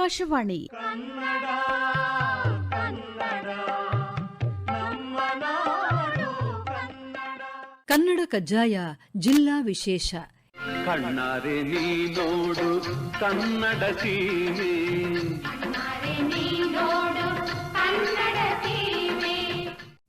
ಆಕಾಶವಾಣಿ. ಕನ್ನಡ ಕನ್ನಡ ನಮ್ಮ ನಾಡು ಕನ್ನಡ. ಕನ್ನಡ ಕಜ್ಜಾಯ ಜಿಲ್ಲಾ ವಿಶೇಷ. ಕಣ್ಣಾರೆ ನೀ ನೋಡು ಕನ್ನಡ ಸೀಮೆ.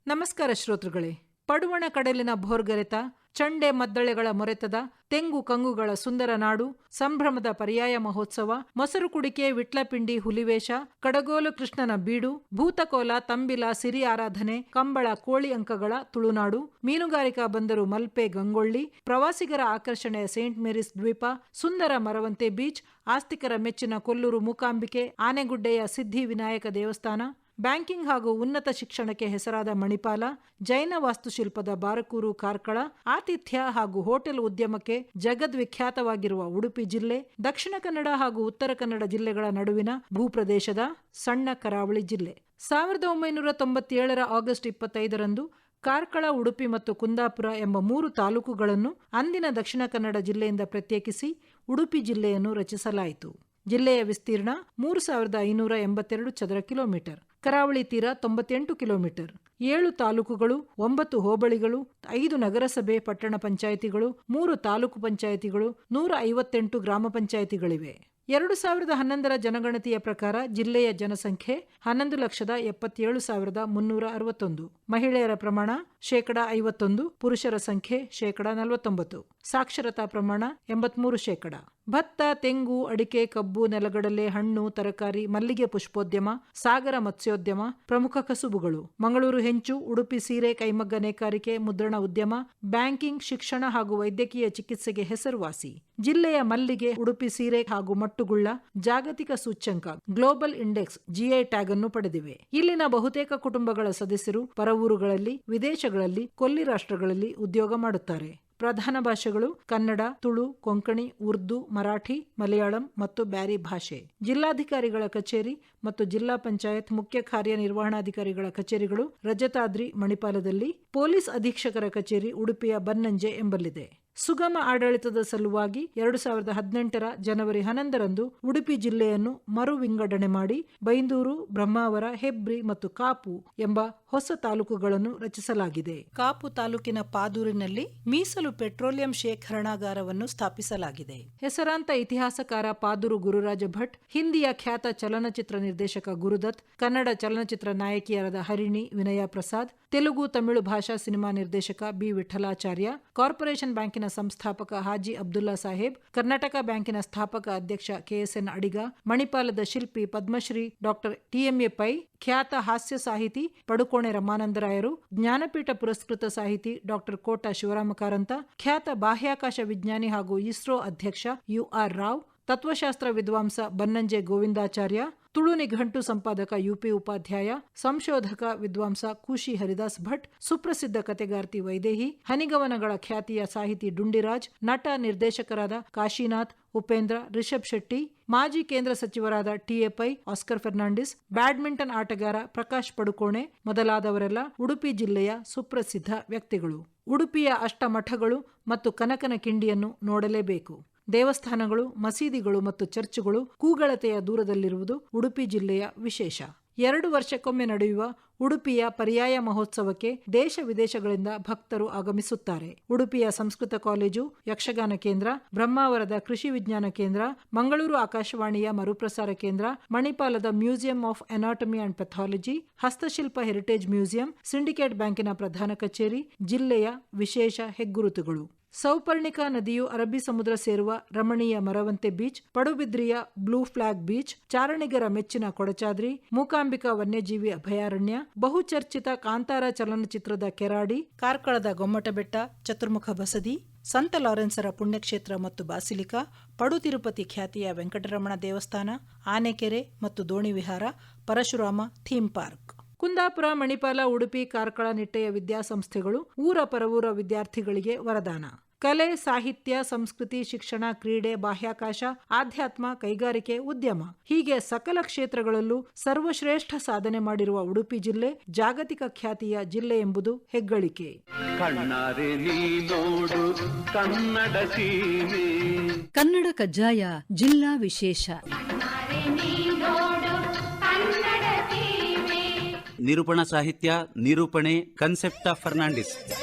ನಮಸ್ಕಾರ ಶ್ರೋತೃಗಳೇ. ಪಡುವಣ ಕಡಲಿನ ಭೋರ್ಗರೆತ, ಚಂಡೆ ಮದ್ದಳೆಗಳ ಮೊರೆತದ, ತೆಂಗು ಕಂಗುಗಳ ಸುಂದರ ನಾಡು, ಸಂಭ್ರಮದ ಪರ್ಯಾಯ ಮಹೋತ್ಸವ, ಮೊಸರು ಕುಡಿಕೆ, ವಿಟ್ಲಪಿಂಡಿ ಹುಲಿವೇಷ, ಕಡಗೋಲು ಕೃಷ್ಣನ ಬೀಡು, ಭೂತಕೋಲ, ತಂಬಿಲ, ಸಿರಿ ಆರಾಧನೆ, ಕಂಬಳ, ಕೋಳಿ ಅಂಕಗಳ ತುಳುನಾಡು, ಮೀನುಗಾರಿಕಾ ಬಂದರು ಮಲ್ಪೆ ಗಂಗೊಳ್ಳಿ, ಪ್ರವಾಸಿಗರ ಆಕರ್ಷಣೆಯ ಸೇಂಟ್ ಮೇರಿಸ್ ದ್ವೀಪ, ಸುಂದರ ಮರವಂತೆ ಬೀಚ್, ಆಸ್ತಿಕರ ಮೆಚ್ಚಿನ ಕೊಲ್ಲೂರು ಮೂಕಾಂಬಿಕೆ, ಆನೆಗುಡ್ಡೆಯ ಸಿದ್ಧಿ ವಿನಾಯಕ ದೇವಸ್ಥಾನ ಬ್ಯಾಂಕಿಂಗ್ ಹಾಗೂ ಉನ್ನತ ಶಿಕ್ಷಣಕ್ಕೆ ಹೆಸರಾದ ಮಣಿಪಾಲ, ಜೈನ ವಾಸ್ತುಶಿಲ್ಪದ ಬಾರಕೂರು ಕಾರ್ಕಳ, ಆತಿಥ್ಯ ಹಾಗೂ ಹೋಟೆಲ್ ಉದ್ಯಮಕ್ಕೆ ಜಗದ್ವಿಖ್ಯಾತವಾಗಿರುವ ಉಡುಪಿ ಜಿಲ್ಲೆ, ದಕ್ಷಿಣ ಕನ್ನಡ ಹಾಗೂ ಉತ್ತರ ಕನ್ನಡ ಜಿಲ್ಲೆಗಳ ನಡುವಿನ ಭೂಪ್ರದೇಶದ ಸಣ್ಣ ಕರಾವಳಿ ಜಿಲ್ಲೆ. ಸಾವಿರದ ಒಂಬೈನೂರ ತೊಂಬತ್ತೇಳರ ಆಗಸ್ಟ್ ಇಪ್ಪತ್ತೈದರಂದು ಕಾರ್ಕಳ, ಉಡುಪಿ ಮತ್ತು ಕುಂದಾಪುರ ಎಂಬ ಮೂರು ತಾಲೂಕುಗಳನ್ನು ಅಂದಿನ ದಕ್ಷಿಣ ಕನ್ನಡ ಜಿಲ್ಲೆಯಿಂದ ಪ್ರತ್ಯೇಕಿಸಿ ಉಡುಪಿ ಜಿಲ್ಲೆಯನ್ನು ರಚಿಸಲಾಯಿತು. ಜಿಲ್ಲೆಯ ವಿಸ್ತೀರ್ಣ ಮೂರು ಸಾವಿರದ ಐನೂರ ಎಂಬತ್ತೆರಡು ಚದರ ಕಿಲೋಮೀಟರ್. ಕರಾವಳಿ ತೀರ ತೊಂಬತ್ತೆಂಟು ಕಿಲೋಮೀಟರ್. ಏಳು ತಾಲೂಕುಗಳು, ಒಂಬತ್ತು ಹೋಬಳಿಗಳು, ಐದು ನಗರಸಭೆ ಪಟ್ಟಣ ಪಂಚಾಯಿತಿಗಳು, ಮೂರು ತಾಲೂಕು ಪಂಚಾಯಿತಿಗಳು, ನೂರ ಐವತ್ತೆಂಟು ಗ್ರಾಮ ಪಂಚಾಯಿತಿಗಳಿವೆ. ಎರಡು ಸಾವಿರದ ಹನ್ನೊಂದರ ಜನಗಣತಿಯ ಪ್ರಕಾರ ಜಿಲ್ಲೆಯ ಜನಸಂಖ್ಯೆ ಹನ್ನೊಂದು ಲಕ್ಷದ ಎಪ್ಪತ್ತೇಳು ಸಾವಿರದ ಮುನ್ನೂರ ಅರವತ್ತೊಂದು. ಮಹಿಳೆಯರ ಪ್ರಮಾಣ ಶೇಕಡ ಐವತ್ತೊಂದು, ಪುರುಷರ ಸಂಖ್ಯೆ ಶೇಕಡ ನಲವತ್ತೊಂಬತ್ತು. ಸಾಕ್ಷರತಾ ಪ್ರಮಾಣ ಎಂಬತ್ಮೂರು ಶೇಕಡ. ಭತ್ತ, ತೆಂಗು, ಅಡಿಕೆ, ಕಬ್ಬು, ನೆಲಗಡಲೆ, ಹಣ್ಣು, ತರಕಾರಿ, ಮಲ್ಲಿಗೆ ಪುಷ್ಪೋದ್ಯಮ, ಸಾಗರ ಮತ್ಸ್ಯೋದ್ಯಮ, ಪ್ರಮುಖ ಕಸುಬುಗಳು. ಮಂಗಳೂರು ಹೆಂಚು, ಉಡುಪಿ ಸೀರೆ, ಕೈಮಗ್ಗ ನೇಕಾರಿಕೆ, ಮುದ್ರಣ ಉದ್ಯಮ, ಬ್ಯಾಂಕಿಂಗ್, ಶಿಕ್ಷಣ ಹಾಗೂ ವೈದ್ಯಕೀಯ ಚಿಕಿತ್ಸೆಗೆ ಹೆಸರುವಾಸಿ. ಜಿಲ್ಲೆಯ ಮಲ್ಲಿಗೆ, ಉಡುಪಿ ಸೀರೆ ಹಾಗೂ ಮಟ್ಟುಗುಳ್ಳ ಜಾಗತಿಕ ಸೂಚ್ಯಂಕ ಗ್ಲೋಬಲ್ ಇಂಡೆಕ್ಸ್ ಜಿಐ ಟ್ಯಾಗ್ ಅನ್ನು ಪಡೆದಿವೆ. ಇಲ್ಲಿನ ಬಹುತೇಕ ಕುಟುಂಬಗಳ ಸದಸ್ಯರು ಪರವೂರುಗಳಲ್ಲಿ, ವಿದೇಶಗಳಲ್ಲಿ, ಕೊಲ್ಲಿ ರಾಷ್ಟ್ರಗಳಲ್ಲಿ ಉದ್ಯೋಗ ಮಾಡುತ್ತಾರೆ. ಪ್ರಧಾನ ಭಾಷೆಗಳು ಕನ್ನಡ, ತುಳು, ಕೊಂಕಣಿ, ಉರ್ದು, ಮರಾಠಿ, ಮಲಯಾಳಂ ಮತ್ತು ಬ್ಯಾರಿ ಭಾಷೆ. ಜಿಲ್ಲಾಧಿಕಾರಿಗಳ ಕಚೇರಿ ಮತ್ತು ಜಿಲ್ಲಾ ಪಂಚಾಯತ್ ಮುಖ್ಯ ಕಾರ್ಯನಿರ್ವಹಣಾಧಿಕಾರಿಗಳ ಕಚೇರಿಗಳು ರಜತಾದ್ರಿ ಮಣಿಪಾಲದಲ್ಲಿ ಪೊಲೀಸ್ ಅಧೀಕ್ಷಕರ ಕಚೇರಿ ಉಡುಪಿಯ ಬನ್ನಂಜೆ ಎಂಬಲ್ಲಿದೆ. ಸುಗಮ ಆಡಳಿತದ ಸಲುವಾಗಿ ಎರಡು ಸಾವಿರದ ಹದಿನೆಂಟರ ಜನವರಿ ಹನ್ನೊಂದರಂದು ಉಡುಪಿ ಜಿಲ್ಲೆಯನ್ನು ಮರು ವಿಂಗಡಣೆ ಮಾಡಿ ಬೈಂದೂರು, ಬ್ರಹ್ಮಾವರ, ಹೆಬ್ರಿ ಮತ್ತು ಕಾಪು ಎಂಬ ಹೊಸ ತಾಲೂಕುಗಳನ್ನು ರಚಿಸಲಾಗಿದೆ. ಕಾಪು ತಾಲೂಕಿನ ಪಾದೂರಿನಲ್ಲಿ ಮೀಸಲು ಪೆಟ್ರೋಲಿಯಂ ಶೇಖರಣಾಗಾರವನ್ನು ಸ್ಥಾಪಿಸಲಾಗಿದೆ. ಹೆಸರಾಂತ ಇತಿಹಾಸಕಾರ ಪಾದೂರು ಗುರುರಾಜ ಭಟ್, ಹಿಂದಿಯ ಖ್ಯಾತ ಚಲನಚಿತ್ರ ನಿರ್ದೇಶಕ ಗುರುದತ್, ಕನ್ನಡ ಚಲನಚಿತ್ರ ನಾಯಕಿಯರಾದ ಹರಿಣಿ ವಿನಯ ಪ್ರಸಾದ್ ತೆಲುಗು ತಮಿಳು ಭಾಷಾ ಸಿನಿಮಾ ನಿರ್ದೇಶಕ ಬಿ ವಿಠಲಾಚಾರ್ಯ, ಕಾರ್ಪೊರೇಷನ್ ಬ್ಯಾಂಕಿನ ಸಂಸ್ಥಾಪಕ ಹಾಜಿ ಅಬ್ದುಲ್ಲಾ ಸಾಹೇಬ್, ಕರ್ನಾಟಕ ಬ್ಯಾಂಕಿನ ಸ್ಥಾಪಕ ಅಧ್ಯಕ್ಷ ಕೆಎಸ್ಎನ್ ಅಡಿಗ, ಮಣಿಪಾಲದ ಶಿಲ್ಪಿ ಪದ್ಮಶ್ರೀ ಡಾಕ್ಟರ್ ಟಿಎಂಎ ಪೈ, ಖ್ಯಾತ ಹಾಸ್ಯ ಸಾಹಿತಿ ಪಡುಕೋಣೆ ರಮಾನಂದರಾಯರು, ಜ್ಞಾನಪೀಠ ಪುರಸ್ಕೃತ ಸಾಹಿತಿ ಡಾಕ್ಟರ್ ಕೋಟ ಶಿವರಾಮ ಕಾರಂತ, ಖ್ಯಾತ ಬಾಹ್ಯಾಕಾಶ ವಿಜ್ಞಾನಿ ಹಾಗೂ ಇಸ್ರೋ ಅಧ್ಯಕ್ಷ ಯುಆರ್ ರಾವ್, ತತ್ವಶಾಸ್ತ್ರ ವಿದ್ವಾಂಸ ಬನ್ನಂಜೆ ಗೋವಿಂದಾಚಾರ್ಯ ತುಳು ನಿಘಂಟು ಸಂಪಾದಕ ಯುಪಿ ಉಪಾಧ್ಯಾಯ, ಸಂಶೋಧಕ ವಿದ್ವಾಂಸ ಖುಷಿ ಹರಿದಾಸ್ ಭಟ್, ಸುಪ್ರಸಿದ್ಧ ಕತೆಗಾರ್ತಿ ವೈದೇಹಿ, ಹನಿಗವನಗಳ ಖ್ಯಾತಿಯ ಸಾಹಿತಿ ಡುಂಡಿರಾಜ್, ನಟ ನಿರ್ದೇಶಕರಾದ ಕಾಶಿನಾಥ್, ಉಪೇಂದ್ರ, ರಿಷಬ್ ಶೆಟ್ಟಿ, ಮಾಜಿ ಕೇಂದ್ರ ಸಚಿವರಾದ T A Pai, Oscar Fernandes, badminton ಆಟಗಾರ ಪ್ರಕಾಶ್ ಪಡುಕೋಣೆ ಮೊದಲಾದವರೆಲ್ಲ ಉಡುಪಿ ಜಿಲ್ಲೆಯ ಸುಪ್ರಸಿದ್ಧ ವ್ಯಕ್ತಿಗಳು. ಉಡುಪಿಯ ಅಷ್ಟಮಠಗಳು ಮತ್ತು ಕನಕನ ಕಿಂಡಿಯನ್ನು ನೋಡಲೇಬೇಕು. ದೇವಸ್ಥಾನಗಳು, ಮಸೀದಿಗಳು ಮತ್ತು ಚರ್ಚ್ಗಳು ಕೂಗಳತೆಯ ದೂರದಲ್ಲಿರುವುದು ಉಡುಪಿ ಜಿಲ್ಲೆಯ ವಿಶೇಷ. ಎರಡು ವರ್ಷಕ್ಕೊಮ್ಮೆ ನಡೆಯುವ ಉಡುಪಿಯ ಪರ್ಯಾಯ ಮಹೋತ್ಸವಕ್ಕೆ ದೇಶ ವಿದೇಶಗಳಿಂದ ಭಕ್ತರು ಆಗಮಿಸುತ್ತಾರೆ. ಉಡುಪಿಯ ಸಂಸ್ಕೃತ ಕಾಲೇಜು, ಯಕ್ಷಗಾನ ಕೇಂದ್ರ, ಬ್ರಹ್ಮಾವರದ ಕೃಷಿ ವಿಜ್ಞಾನ ಕೇಂದ್ರ, ಮಂಗಳೂರು ಆಕಾಶವಾಣಿಯ ಮರುಪ್ರಸಾರ ಕೇಂದ್ರ, ಮಣಿಪಾಲದ museum of anatomy and pathology, ಹಸ್ತಶಿಲ್ಪ heritage museum, syndicate ಬ್ಯಾಂಕಿನ ಪ್ರಧಾನ ಕಚೇರಿ, ಜಿಲ್ಲೆಯ ವಿಶೇಷ ಹೆಗ್ಗುರುತುಗಳು. ಸೌಪರ್ಣಿಕಾ ನದಿಯು ಅರಬ್ಬಿ ಸಮುದ್ರ ಸೇರುವ ರಮಣೀಯ ಮರವಂತೆ ಬೀಚ್, ಪಡುಬಿದ್ರಿಯ ಬ್ಲೂ ಫ್ಲಾಗ್ ಬೀಚ್, ಚಾರಣಿಗರ ಮೆಚ್ಚಿನ ಕೊಡಚಾದ್ರಿ, ಮೂಕಾಂಬಿಕಾ ವನ್ಯಜೀವಿ ಅಭಯಾರಣ್ಯ, ಬಹುಚರ್ಚಿತ ಕಾಂತಾರ ಚಲನಚಿತ್ರದ ಕೆರಾಡಿ, ಕಾರ್ಕಳದ ಗೊಮ್ಮಟಬೆಟ್ಟ ಚತುರ್ಮುಖ ಬಸದಿ, ಸಂತ ಲಾರೆನ್ಸರ ಪುಣ್ಯಕ್ಷೇತ್ರ ಮತ್ತು ಬಾಸಿಲಿಕಾ, ಪಡು ತಿರುಪತಿ ಖ್ಯಾತಿಯ ವೆಂಕಟರಮಣ ದೇವಸ್ಥಾನ, ಆನೆಕೆರೆ ಮತ್ತು ದೋಣಿವಿಹಾರ, ಪರಶುರಾಮ ಥೀಮ್ ಪಾರ್ಕ್. ಕುಂದಾಪುರ, ಮಣಿಪಾಲ, ಉಡುಪಿ, ಕಾರ್ಕಳ ನಿಟ್ಟೆಯ ವಿದ್ಯಾಸಂಸ್ಥೆಗಳು ಊರ ಪರವೂರ ವಿದ್ಯಾರ್ಥಿಗಳಿಗೆ ವರದಾನ. ಕಲೆ ಸಾಹಿತ್ಯ ಸಂಸ್ಕೃತಿ ಶಿಕ್ಷಣ ಕ್ರೀಡೆ ಬಾಹ್ಯಾಕಾಶ ಆಧ್ಯಾತ್ಮ ಕೈಗಾರಿಕೆ ಉದ್ಯಮ ಹೀಗೆ ಸಕಲ ಕ್ಷೇತ್ರಗಳಲ್ಲೂ ಸರ್ವಶ್ರೇಷ್ಠ ಸಾಧನೆ ಮಾಡಿರುವ ಉಡುಪಿ ಜಿಲ್ಲೆ ಜಾಗತಿಕ ಖ್ಯಾತಿಯ ಜಿಲ್ಲೆ ಎಂಬುದು ಹೆಗ್ಗಳಿಕೆ. ಕನ್ನಡ ಕಜ್ಜಾಯ ಜಿಲ್ಲಾ ವಿಶೇಷ. ನಿರೂಪಣಾ ಸಾಹಿತ್ಯ ನಿರೂಪಣೆ ಕನ್ಸೆಪ್ಟ್ ಆಫ್ ಫರ್ನಾಂಡಿಸ್